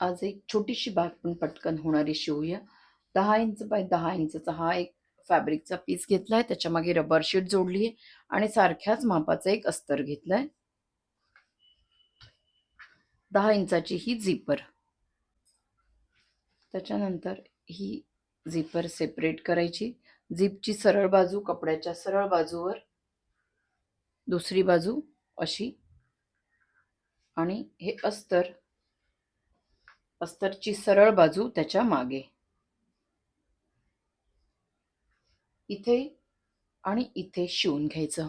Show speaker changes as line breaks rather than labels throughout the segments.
आज एक छोटीशी बॅग पण पटकन होणारी शिवूया. दहा इंच बाय दहा इंचचा हा एक फॅब्रिकचा पीस घेतलाय. त्याच्यामागे रबर शीट जोडली आहे आणि सारख्याच मापाचा एक अस्तर घेतलाय. दहा इंचाची ही झिपर. त्याच्यानंतर ही झिपर सेपरेट करायची. झिपची सरळ बाजू कपड्याच्या सरळ बाजूवर. दुसरी बाजू अशी. आणि हे अस्तर अस्तरची सरळ बाजू त्याच्यामागे. इथे आणि इथे शिवून घ्यायचं.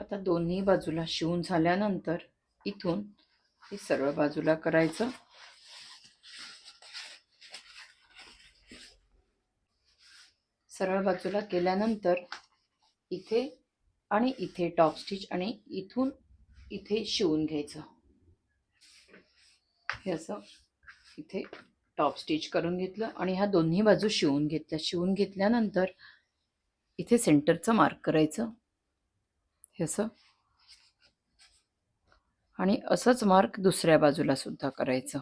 आता दोन्ही बाजूला शिवून झाल्यानंतर इथून हे सरळ बाजूला करायचं. सरळ बाजूला केल्यानंतर इथे आणि इथे टॉप स्टिच आणि इथून इथे शिवून घ्यायचं. हे असं इथे टॉप स्टिच करून घेतलं आणि ह्या दोन्ही बाजू शिवून घेतल्या. शिवून घेतल्यानंतर इथे सेंटरचं मार्क करायचं. हे असं. आणि असंच मार्क दुसऱ्या बाजूला सुद्धा करायचं.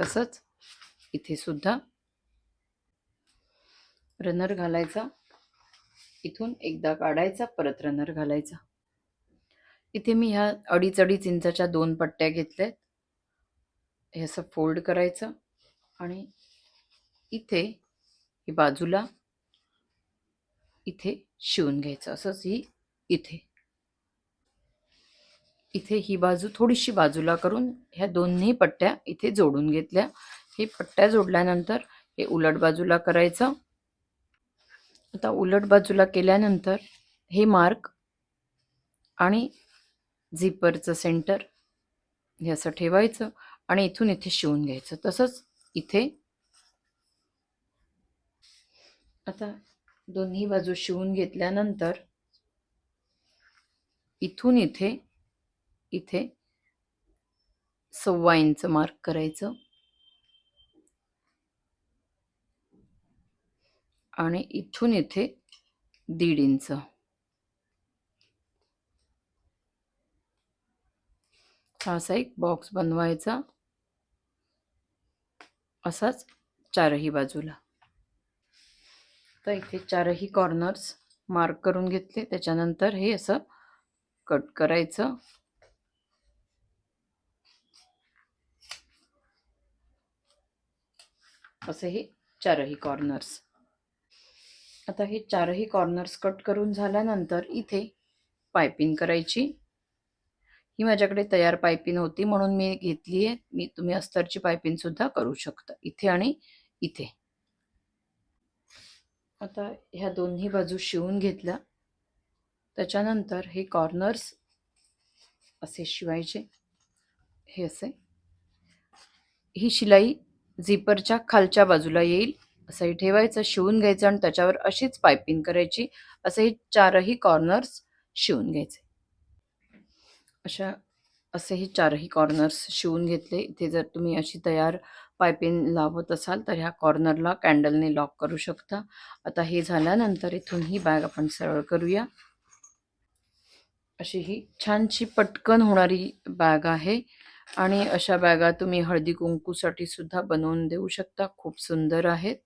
तसंच इथे सुद्धा रनर घालायचा. इथून एकदा काढायचा परत रनर घालायचा. इथे मी ह्या अडीच अडीच इंचाच्या दोन पट्ट्या घेतल्यात. हे असं फोल्ड करायचं आणि इथे ही बाजूला इथे शिवून घ्यायचं. असंच ही इथे. इथे ही बाजू थोडीशी बाजूला करून ह्या दोन्ही पट्ट्या इथे जोडून घेतल्या. ही पट्ट्या जोडल्यानंतर हे उलट बाजूला करायचं. आता उलट बाजूला केल्यानंतर हे मार्क आणि झिपरचं सेंटर हे असं ठेवायचं आणि इथून इथे शिवून घ्यायचं. तसंच इथे आता दोन्ही बाजू शिवून घेतल्यानंतर इथून इथे इथे सव्वा इंच मार्क करायचं. आणि इथून इथे दीड इंच. हा असा एक बॉक्स बनवायचा. असाच चारही बाजूला. तर इथे चारही कॉर्नर्स मार्क करून घेतले. त्याच्यानंतर हे असं कट करायचं. असे हे चारही कॉर्नर्स आता हे चारही कॉर्नर्स कट करून झाल्यानंतर इथे पायपिंग करायची. ही माझ्याकडे तयार पायपिन होती म्हणून मी घेतली आहे. मी तुम्ही अस्तरची पायपिंग सुद्धा करू शकता. इथे आणि इथे. आता ह्या दोन्ही बाजू शिवून घेतल्या. त्याच्यानंतर हे कॉर्नर्स असे शिवायचे. हे असे. ही शिलाई झिपरच्या खालच्या बाजूला येईल. असंही ठेवायचं शिवून घ्यायचं आणि त्याच्यावर अशीच पायपिंग करायची. असे हे चारही कॉर्नर्स शिवून घ्यायचे. अशा असे हे चारही कॉर्नर्स शिवून घेतले. इथे जर तुम्ही अशी तयार पायपिन लावत असाल तर ह्या कॉर्नरला कॅन्डलने लॉक करू शकता. आता हे झाल्यानंतर इथून ही बॅग आपण सरळ करूया. अशी ही छानशी पटकन होणारी बॅग आहे. आणि अशा बॅगा तुम्ही हळदी कुंकूसाठी सुद्धा बनवून देऊ शकता. खूप सुंदर आहेत.